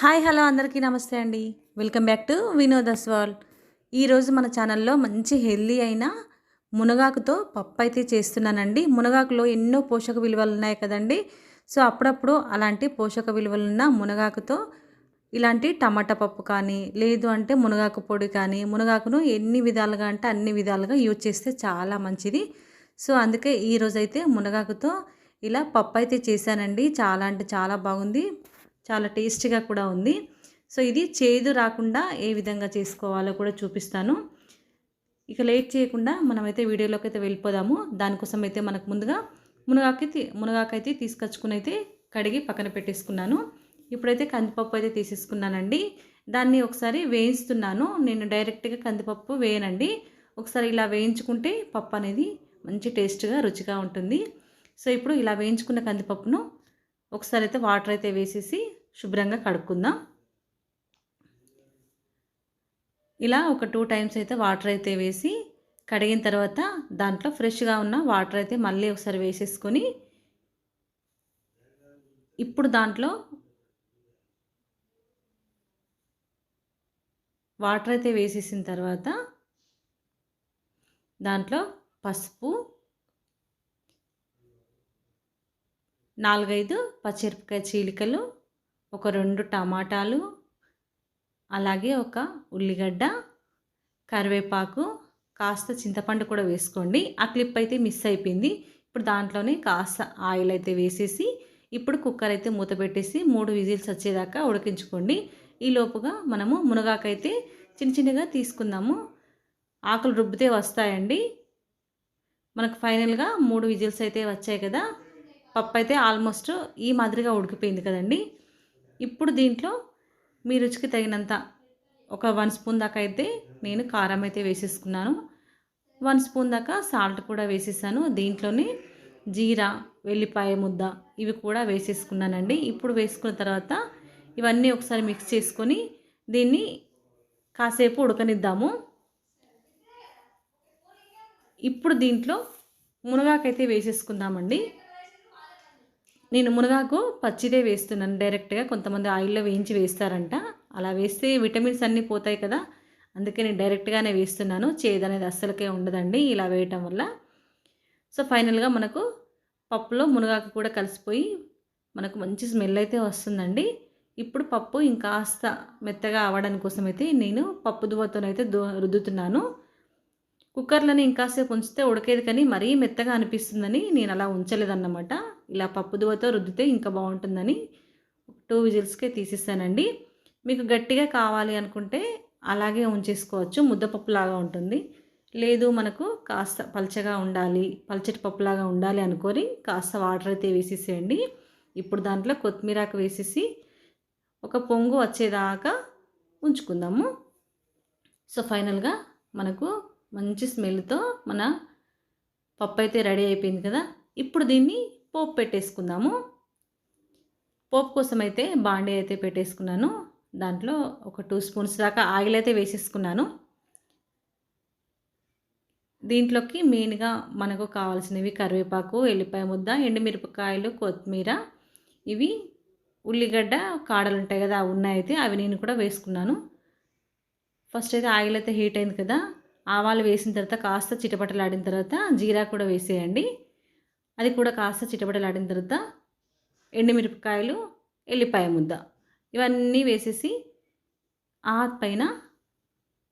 Hi hello అందరికీ నమస్తే అండి. వెల్కమ్ బ్యాక్ టు వినోదస్ వాల్ ఈరోజు మన ఛానల్లో మంచి హెల్దీ అయిన మునగాకుతో పప్పు అయితే చేస్తున్నానండి. మునగాకులో ఎన్నో పోషక విలువలు ఉన్నాయి కదండి. సో అప్పుడప్పుడు అలాంటి పోషక విలువలున్న మునగాకుతో ఇలాంటి టమాటా పప్పు కానీ లేదు అంటే మునగాకు పొడి కానీ మునగాకును ఎన్ని విధాలుగా అంటే అన్ని విధాలుగా యూజ్ చేస్తే చాలా మంచిది. సో అందుకే ఈరోజైతే మునగాకుతో ఇలా పప్పు అయితే చేశానండి. చాలా అంటే చాలా బాగుంది. చాలా టేస్టీగా కూడా ఉంది. సో ఇది చేదు రాకుండా ఏ విధంగా చేసుకోవాలో కూడా చూపిస్తాను. ఇక లేట్ చేయకుండా మనమైతే వీడియోలోకి అయితే వెళ్ళిపోదాము దానికోసం అయితే మనకు ముందుగా మునగాకైతే మునగాకైతే తీసుకొచ్చుకుని అయితే కడిగి పక్కన పెట్టేసుకున్నాను. ఇప్పుడైతే కందిపప్పు అయితే తీసేసుకున్నానండి. దాన్ని ఒకసారి వేయిస్తున్నాను. నేను డైరెక్ట్గా కందిపప్పు వేయనండి. ఒకసారి ఇలా వేయించుకుంటే పప్పు అనేది మంచి టేస్ట్గా రుచిగా ఉంటుంది. సో ఇప్పుడు ఇలా వేయించుకున్న కందిపప్పును ఒకసారి అయితే వాటర్ అయితే వేసేసి శుభ్రంగా కడుక్కుందాం. ఇలా ఒక టూ టైమ్స్ అయితే వాటర్ అయితే వేసి కడిగిన తర్వాత దాంట్లో ఫ్రెష్గా ఉన్న వాటర్ అయితే మళ్ళీ ఒకసారి వేసేసుకొని ఇప్పుడు దాంట్లో వాటర్ అయితే వేసేసిన తర్వాత దాంట్లో పసుపు నాలుగైదు పచ్చిమిరపకాయ చీలికలు ఒక రెండు టమాటాలు అలాగే ఒక ఉల్లిగడ్డ కరివేపాకు కాస్త చింతపండు కూడా వేసుకోండి. ఆ క్లిప్ అయితే మిస్ అయిపోయింది. ఇప్పుడు దాంట్లోనే కాస్త ఆయిల్ అయితే వేసేసి ఇప్పుడు కుక్కర్ అయితే మూత పెట్టేసి మూడు విజిల్స్ వచ్చేదాకా ఉడికించుకోండి. ఈ లోపుగా మనము మునగాకైతే చిన్న చిన్నగా తీసుకుందాము. ఆకులు రుబ్బితే వస్తాయండి. మనకు ఫైనల్గా మూడు విజిల్స్ అయితే వచ్చాయి కదా. పప్పు అయితే ఆల్మోస్ట్ ఈ మాదిరిగా ఉడికిపోయింది కదండి. ఇప్పుడు దీంట్లో మీ రుచికి తగినంత ఒక వన్ స్పూన్ దాకా అయితే నేను కారం అయితే వేసేసుకున్నాను. వన్ స్పూన్ దాకా సాల్ట్ కూడా వేసేసాను. దీంట్లోనే జీరా వెల్లిపాయ ముద్ద ఇవి కూడా వేసేసుకున్నానండి. ఇప్పుడు వేసుకున్న తర్వాత ఇవన్నీ ఒకసారి మిక్స్ చేసుకొని దీన్ని కాసేపు ఉడకనిద్దాము. ఇప్పుడు దీంట్లో మునగాకైతే వేసేసుకుందామండి. నేను మునగాకు పచ్చిదే వేస్తున్నాను డైరెక్ట్గా. కొంతమంది ఆయిల్లో వేయించి వేస్తారంట. అలా వేస్తే విటమిన్స్ అన్నీ పోతాయి కదా. అందుకే నేను డైరెక్ట్గానే వేస్తున్నాను. చేదు అనేది అస్సలకే ఉండదండి ఇలా వేయటం వల్ల. సో ఫైనల్గా మనకు పప్పులో మునగాకు కూడా కలిసిపోయి మనకు మంచి స్మెల్ అయితే వస్తుందండి. ఇప్పుడు పప్పు ఇంకాస్త మెత్తగా అవ్వడానికి కోసం అయితే నేను పప్పు దువ్వతోనైతే దు రుద్దుతున్నాను. కుక్కర్లని ఇంకాసేపు ఉంచితే ఉడకేది కానీ మరీ మెత్తగా అనిపిస్తుందని నేను అలా ఉంచలేదన్నమాట. ఇలా పప్పు దువ్వతో రుద్దితే ఇంకా బాగుంటుందని టూ విజిల్స్కే తీసేసానండి. మీకు గట్టిగా కావాలి అనుకుంటే అలాగే ఉంచేసుకోవచ్చు. ముద్దపప్పులాగా ఉంటుంది. లేదు మనకు కాస్త పల్చగా ఉండాలి పల్చటి పప్పులాగా ఉండాలి అనుకొని కాస్త వాటర్ అయితే వేసేసేయండి. ఇప్పుడు దాంట్లో కొత్తిమీరాకు వేసేసి ఒక పొంగు వచ్చేదాకా ఉంచుకుందాము. సో ఫైనల్గా మనకు మంచి స్మెల్తో మన పప్పు అయితే రెడీ అయిపోయింది కదా? ఇప్పుడు దీన్ని పోపు పెట్టేసుకుందాము. పోపు కోసం అయితే బాండీ అయితే పెట్టేసుకున్నాను. దాంట్లో ఒక టూ స్పూన్స్ దాకా ఆయిల్ అయితే వేసేసుకున్నాను. దీంట్లోకి మెయిన్గా మనకు కావాల్సినవి కరివేపాకు ఎల్లిపాయ ముద్ద ఎండుమిరపకాయలు కొత్తిమీర ఇవి ఉల్లిగడ్డ కాడలు ఉంటాయి కదా ఉన్నాయి అయితే అవి నేను కూడా వేసుకున్నాను. ఫస్ట్ అయితే ఆయిల్ అయితే హీట్ అయింది కదా ఆవాలు వేసిన తర్వాత కాస్త చిటపటలాడిన తర్వాత జీరా కూడా వేసేయండి. అది కూడా కాస్త చిటపటలాడిన తర్వాత ఎండుమిరపకాయలు ఎల్లిపాయ ముద్ద ఇవన్నీ వేసేసి ఆ పైన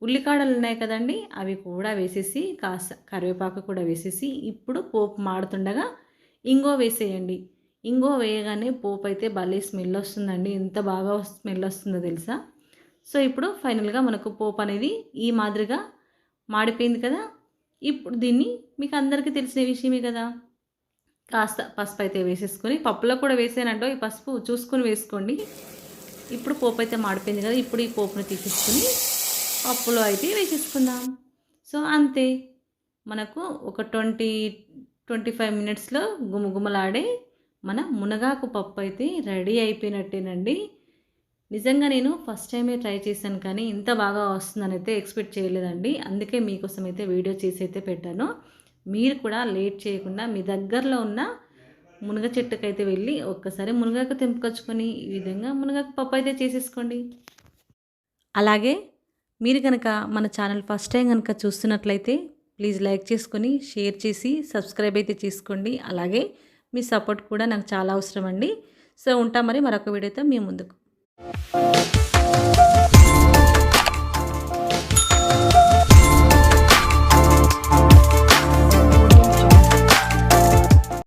ఉల్లికాడలు ఉన్నాయి కదండి అవి కూడా వేసేసి కాస్త కరివేపాకు కూడా వేసేసి ఇప్పుడు పోపు మాడుతుండగా ఇంగో వేసేయండి. ఇంగో వేయగానే పోపు అయితే భలే స్మెల్ వస్తుందండి. ఎంత బాగా స్మెల్ వస్తుందో తెలుసా? సో ఇప్పుడు ఫైనల్గా మనకు పోపు అనేది ఈ మాదిరిగా మాడిపోయింది కదా? ఇప్పుడు దీన్ని మీకు అందరికీ తెలిసిన విషయమే కదా? కాస్త పసుపు అయితే వేసేసుకొని పప్పులో కూడా వేసానంటో ఈ పసుపు చూసుకొని వేసుకోండి. ఇప్పుడు పోపు అయితే మాడిపోయింది కదా ఇప్పుడు ఈ పోపును తీసేసుకుని పప్పులో అయితే వేసేసుకుందాం. సో అంతే. మనకు ఒక ట్వంటీ ట్వంటీ ఫైవ్ మినిట్స్లో గుమగుమలాడే మన మునగాకు పప్పు అయితే రెడీ అయిపోయినట్టేనండి. నిజంగా నేను ఫస్ట్ టైమే ట్రై చేశాను కానీ ఇంత బాగా వస్తుందని అయితే ఎక్స్పెక్ట్ చేయలేదండి. అందుకే మీకోసం అయితే వీడియో చేసి అయితే పెట్టాను. మీరు కూడా లేట్ చేయకుండా మీ దగ్గరలో ఉన్న మునగ చెట్టుకైతే వెళ్ళి ఒక్కసారి మునగాకు తెంపుకొచ్చుకొని ఈ విధంగా మునగాకు పప్పు అయితే చేసేసుకోండి. అలాగే మీరు కనుక మన ఛానల్ ఫస్ట్ టైం కనుక చూస్తున్నట్లయితే ప్లీజ్ లైక్ చేసుకొని షేర్ చేసి సబ్స్క్రైబ్ అయితే చేసుకోండి. అలాగే మీ సపోర్ట్ కూడా నాకు చాలా అవసరం అండి సో ఉంటా మరి మరొక వీడియోతో మీ ముందుకు. you